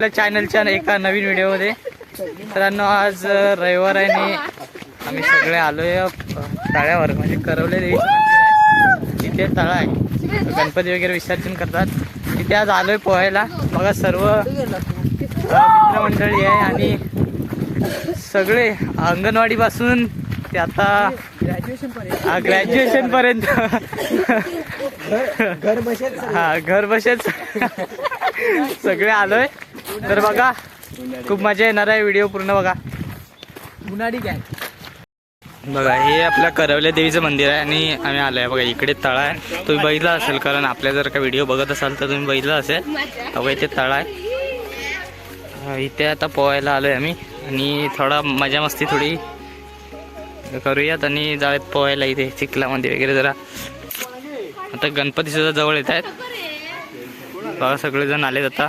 आपल्या चॅनलच्या एका नवीन व्हिडिओमध्ये. मित्रांनो आज रविवार आहे आणि आम्ही सगळे आलोय अ, तळ्यावर. म्हणजे करवले देवीचं मंदिर आहे. तिथे तळा आहे. गणपती वगैरे विसर्जन करतात. तिथे आज आलोय पोहायला. बघा सर्व मित्रमंडळी आहे आणि सगळे अंगणवाडी पासून ते आता ग्रॅज्युएशन पर्यंत. हा घर बसेच सगळे आलोय. तर बघा खूप मजा येणार आहे व्हिडिओ पूर्ण बघा. उन्हाळी काय? बघा हे आपल्या करवल्या देवीचं मंदिर आहे आणि आम्ही आलोय. बघा इकडे तळा आहे. तुम्ही बघितला असेल कारण आपल्या जर का व्हिडिओ बघत असाल तर तुम्ही बघितलं असेल. बघा इथे तळा आहे. हा, इथे आता पोहायला आलोय आम्ही. आणि थोडा मजा मस्ती थोडी करूयात आणि जाऊयात पोहायला इथे चिखलामध्ये वगैरे जरा. आता गणपती सुद्धा जवळ येत आहेत. बघा सगळेजण आलेत आता.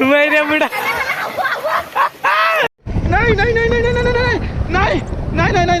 मैऱ्या बुडा नाही नाही नाही नाही नाही नाही नाही नाही नाही नाही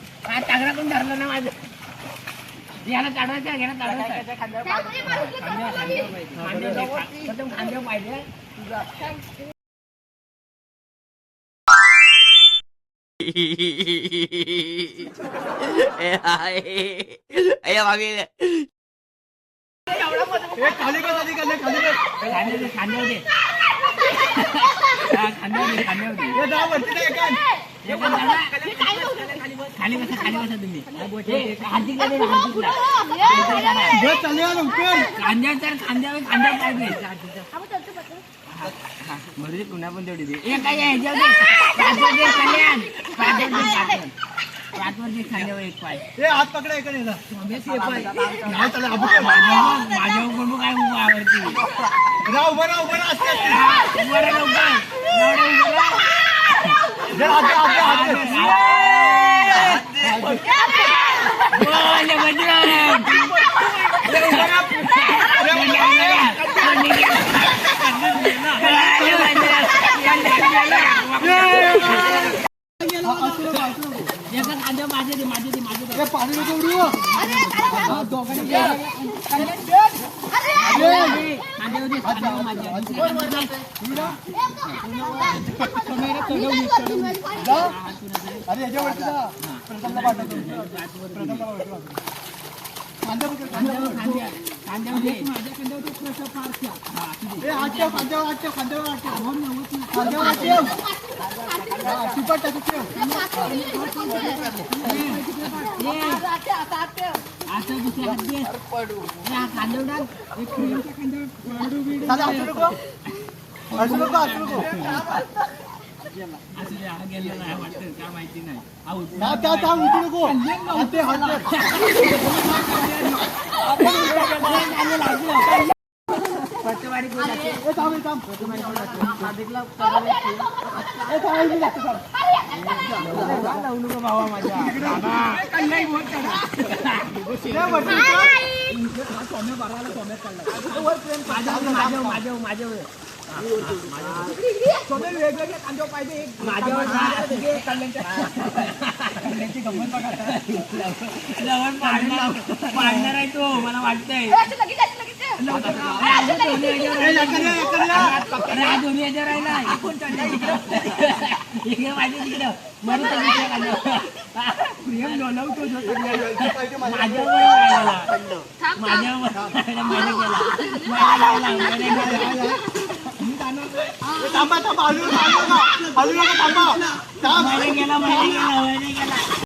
हा तागडा पण धरलं ना माझं? याला ताडवायचं घ्यायला ताडवायचं खांदेव खांदेव पाहिजे तुझा मागे खाली खाली खाली खाली खांदेव दे. खाली बसा खांद्या पुन्हा पण तेवढी दे एक काय कल्याण पाठवते एक पाय हात पकडा इकडे माझ्या बघू काय आवडते राव बरं बरं Yeah! अरे याच्या वरती जा प्रथमला पाठवतो प्रथमला पाठवतो कांद्यावर कांद्यावर माहिती नाही माझ्या माझ्या वेगवेगळे कांदे पाहिजे माझ्यावर गमत बघा पाडणार आहे तो मला वाटतंय ए, लवकर या, लवकर या. अरे हा दोन्ही याच्यावर राहिला हे कोण चाललंय तिकडं? इकडे माझे तिकडं मरू तर दुसऱ्या कांद्यावर. प्रियम लोलवतो जो सगळ्या. माझ्यावर राहिला माझ्यावर राहिला, मैंने गेला मैंने लावला, मैंने गेला. ए, थांबा थांबा हलू नका हलू नका हलू नका थांबा थांब. मैंने गेला मैंने गेला मैंने गेला